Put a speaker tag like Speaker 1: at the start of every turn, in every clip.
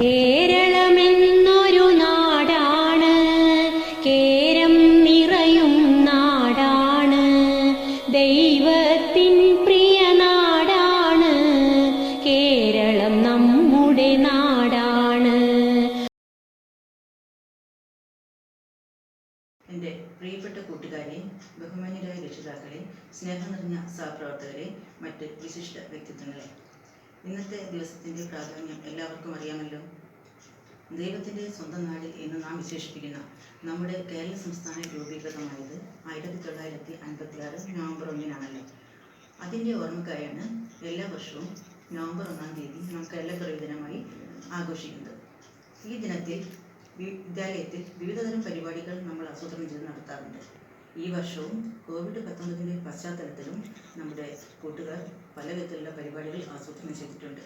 Speaker 1: കേരളമെന്നൊരു നാടാണ്. കേരം നിറയും നാടാണ്. ദൈവത്തിൻ പ്രിയ നാടാണ്. കേരളം നമ്മുടെ നാടാണ്.
Speaker 2: എന്റെ പ്രിയപ്പെട്ട കൂട്ടുകാരെ ബഹുമാന്യരായ രക്ഷിതാക്കളെ സ്നേഹം നിറഞ്ഞ സഹപ്രവർത്തകരെ മറ്റ് വിശിഷ്ട വ്യക്തിത്വങ്ങളെ ഇന്നത്തെ ദിവസത്തിന്റെ പ്രാധാന്യം എല്ലാവർക്കും അറിയാമല്ലോ. ദൈവത്തിന്റെ സ്വന്തം നാട് എന്ന് നാം വിശേഷിപ്പിക്കുന്ന നമ്മുടെ കേരള സംസ്ഥാന രൂപീകൃതമായത് ആയിരത്തി തൊള്ളായിരത്തി അൻപത്തി ആറ് നവംബർ ഒന്നിനാണല്ലോ? അതിന്റെ ഓർമ്മക്കായാണ് എല്ലാ വർഷവും നവംബർ ഒന്നാം തീയതി നാം കേരള പിറവി ദിനമായി ആഘോഷിക്കുന്നത്. ഈ ദിനത്തിൽ വിദ്യാലയത്തിൽ വിവിധതരം പരിപാടികൾ നമ്മൾ ആസൂത്രണം ചെയ്ത് നടത്താറുണ്ട്. ഈ വർഷവും കോവിഡ് പത്തൊമ്പതിന്റെ പശ്ചാത്തലത്തിലും നമ്മുടെ കൂട്ടുകാർ പല വിധത്തിലുള്ള പരിപാടികൾ ആസൂത്രണം ചെയ്തിട്ടുണ്ട്.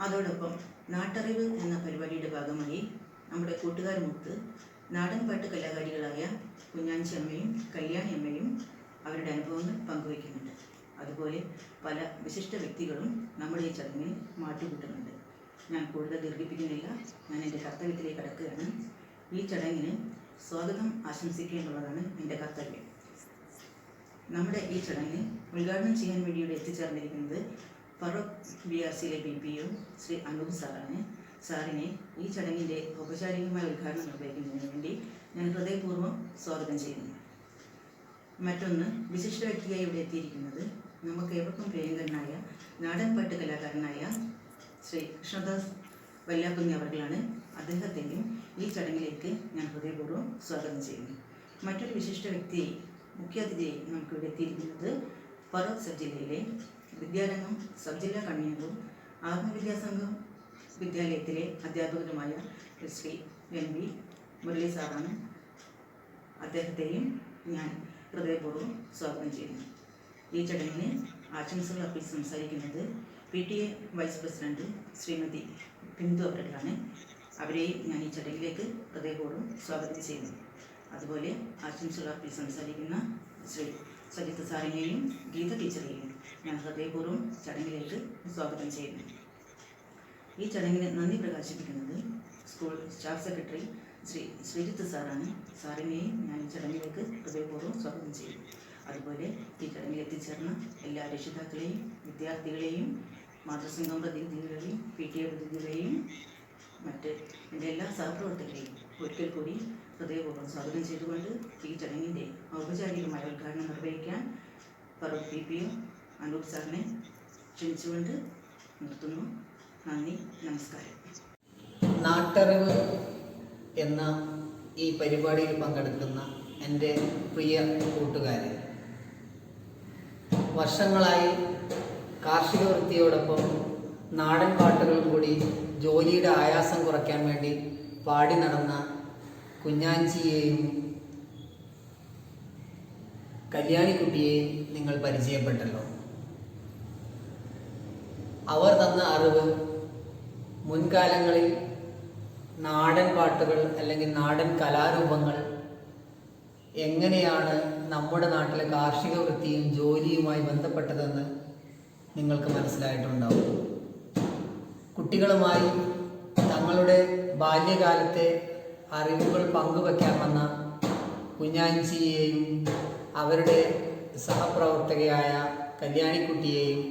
Speaker 2: അതോടൊപ്പം നാട്ടറിവ് എന്ന പരിപാടിയുടെ ഭാഗമായി നമ്മുടെ കൂട്ടുകാരുമൊത്ത് നാടൻപാട്ട് കലാകാരികളായ കുഞ്ഞാഞ്ചി അമ്മയും കല്യാണി അമ്മയും അവരുടെ അനുഭവങ്ങൾ പങ്കുവയ്ക്കുന്നുണ്ട്. അതുപോലെ പല വിശിഷ്ട വ്യക്തികളും നമ്മുടെ ഈ ചടങ്ങിൽ മാറ്റുകൂട്ടുന്നുണ്ട്. ഞാൻ കൂടുതൽ ദീർഘിപ്പിക്കുന്നില്ല. ഞാൻ എന്റെ കർത്തവ്യത്തിലേക്ക് കടക്കുകയാണ്. ഈ ചടങ്ങിന് സ്വാഗതം ആശംസിക്കേണ്ടുള്ളതാണ് എന്റെ കർത്തവ്യം. നമ്മുടെ ഈ ചടങ്ങ് ഉദ്ഘാടനം ചെയ്യാൻ വേണ്ടിയിട്ട് എത്തിച്ചേർന്നിരിക്കുന്നത് ഫറോക്ക് ബി ആർ സിയിലെ B P O Sri Anoop സാറാണ്. സാറിനെ ഈ ചടങ്ങിന്റെ ഔപചാരികമായ ഉദ്ഘാടനം നിർവഹിക്കുന്നതിന് വേണ്ടി ഞാൻ ഹൃദയപൂർവം സ്വാഗതം ചെയ്യുന്നു. മറ്റൊന്ന് വിശിഷ്ട വ്യക്തിയായി ഇവിടെ എത്തിയിരിക്കുന്നത് നമുക്ക് ഏവർക്കും പ്രിയങ്കരനായ നാടൻപാട്ട് കലാകാരനായ ശ്രീ കൃഷ്ണദാസ് വല്ലാക്കുഞ്ഞി അവർകളാണ് അദ്ദേഹത്തെയും ഈ ചടങ്ങിലേക്ക് ഞാൻ ഹൃദയപൂർവം സ്വാഗതം ചെയ്യുന്നു. മറ്റൊരു വിശിഷ്ട വ്യക്തിയെ മുഖ്യാതിഥിയായി നമുക്ക് ഇവിടെ എത്തിയിരിക്കുന്നത് ഫറോക്ക് സബ് ജില്ലയിലെ വിദ്യാരംഗം സബ് ജില്ലാ കൺവീനറും ആത്മവിദ്യാസംഘം വിദ്യാലയത്തിലെ അധ്യാപകരുമായ ശ്രീ എൻ വി മുരളി സാറാണ് അദ്ദേഹത്തെയും ഞാൻ ഹൃദയപൂർവം സ്വാഗതം ചെയ്യുന്നു. ഈ ചടങ്ങിന് ആശംസകൾ അർപ്പിച്ച് സംസാരിക്കുന്നത് P T A vice president Srimathi Bindu അവരുകളാണ് അവരെയും ഞാൻ ഈ ചടങ്ങിലേക്ക് ഹൃദയപൂർവം സ്വാഗതം ചെയ്യുന്നു. അതുപോലെ ആശംസകൾ അർപ്പിച്ച് സംസാരിക്കുന്ന ശ്രീ സജിത്ത് സാറിനെയും ഗീത ടീച്ചറെയും ഞാൻ ഹൃദയപൂർവം ചടങ്ങിലേക്ക് സ്വാഗതം ചെയ്യുന്നു. ഈ ചടങ്ങിന് നന്ദി പ്രകാശിപ്പിക്കുന്നത് school staff secretary Sri Sreejith സാറാണ്. സാറിനെയും ഞാൻ ചടങ്ങിലേക്ക് ഹൃദയപൂർവം സ്വാഗതം ചെയ്യുന്നു. അതുപോലെ ഈ എത്തിച്ചേർന്ന എല്ലാ രക്ഷിതാക്കളെയും വിദ്യാർത്ഥികളെയും മാതൃസംഘം പ്രതിനിധികളെയും പി ടി എ പ്രതിനിധികളെയും മറ്റ് എന്റെ എല്ലാ സഹപ്രവർത്തകരെയും ഒരിക്കൽ കൂടി ഹൃദയപൂർവം സ്വാഗതം ചെയ്തുകൊണ്ട് ഈ ചടങ്ങിന്റെ ഔപചാരികമായ ഉദ്ഘാടനം നിർവഹിക്കാൻ Farook P P O Anoop സാറിനെ ക്ഷണിച്ചുകൊണ്ട് നിർത്തുന്നു. നന്ദി നമസ്കാരം.
Speaker 3: നാട്ടറിവ് എന്ന ഈ പരിപാടിയിൽ പങ്കെടുക്കുന്ന എന്റെ പ്രിയ കൂട്ടുകാരെ വർഷങ്ങളായി കാർഷിക വൃത്തിയോടൊപ്പം നാടൻ പാട്ടുകളും കൂടി ജോലിയുടെ ആയാസം കുറയ്ക്കാൻ വേണ്ടി പാടി നടന്ന കുഞ്ഞാഞ്ചിയെയും കല്യാണിക്കുട്ടിയെയും നിങ്ങൾ പരിചയപ്പെട്ടല്ലോ. അവർ തന്ന അറിവ് മുൻകാലങ്ങളിൽ നാടൻ പാട്ടുകൾ അല്ലെങ്കിൽ നാടൻ കലാരൂപങ്ങൾ എങ്ങനെയാണ് നമ്മുടെ നാട്ടിലെ കാർഷിക വൃത്തിയും ജോലിയുമായി ബന്ധപ്പെട്ടതെന്ന് നിങ്ങൾക്ക് മനസ്സിലായിട്ടുണ്ടാവും. കുട്ടികളുമായി തങ്ങളുടെ ബാല്യകാലത്തെ അറിവുകൾ പങ്കുവയ്ക്കാൻ വന്ന കുഞ്ഞാഞ്ചിയെയും അവരുടെ സഹപ്രവർത്തകയായ കല്യാണിക്കുട്ടിയെയും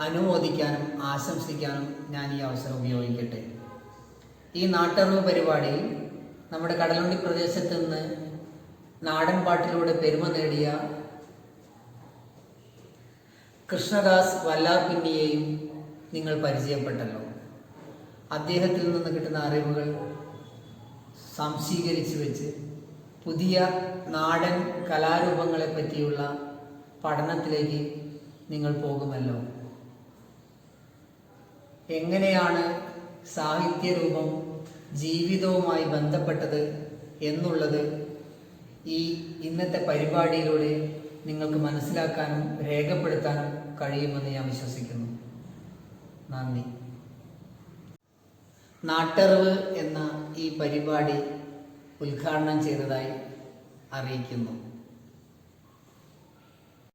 Speaker 3: അനുമോദിക്കാനും ആശംസിക്കാനും ഞാൻ ഈ അവസരം ഉപയോഗിക്കട്ടെ. ഈ നാട്ടറിവ് പരിപാടിയിൽ നമ്മുടെ കടലുണ്ടി പ്രദേശത്ത് നിന്ന് നാടൻ പാട്ടിലൂടെ പെരുമ നേടിയ കൃഷ്ണദാസ് വല്ലാപ്പിന്നിയെയും നിങ്ങൾ പരിചയപ്പെട്ടല്ലോ. അദ്ദേഹത്തിൽ നിന്ന് കിട്ടുന്ന അറിവുകൾ സംശീകരിച്ചു വെച്ച് പുതിയ നാടൻ കലാരൂപങ്ങളെ പറ്റിയുള്ള പഠനത്തിലേക്ക് നിങ്ങൾ പോകുമല്ലോ. എങ്ങനെയാണ് സാഹിത്യരൂപം ജീവിതവുമായി ബന്ധപ്പെട്ടത് എന്നുള്ളത് ഈ ഇന്നത്തെ പരിപാടിയിലൂടെ നിങ്ങൾക്ക് മനസ്സിലാക്കാനും രേഖപ്പെടുത്താനും കഴിയുമെന്ന് ഞാൻ വിശ്വസിക്കുന്നു. നന്ദി. നാട്ടറിവ് എന്ന ഈ പരിപാടി ഉദ്ഘാടനം ചെയ്തതായി അറിയിക്കുന്നു.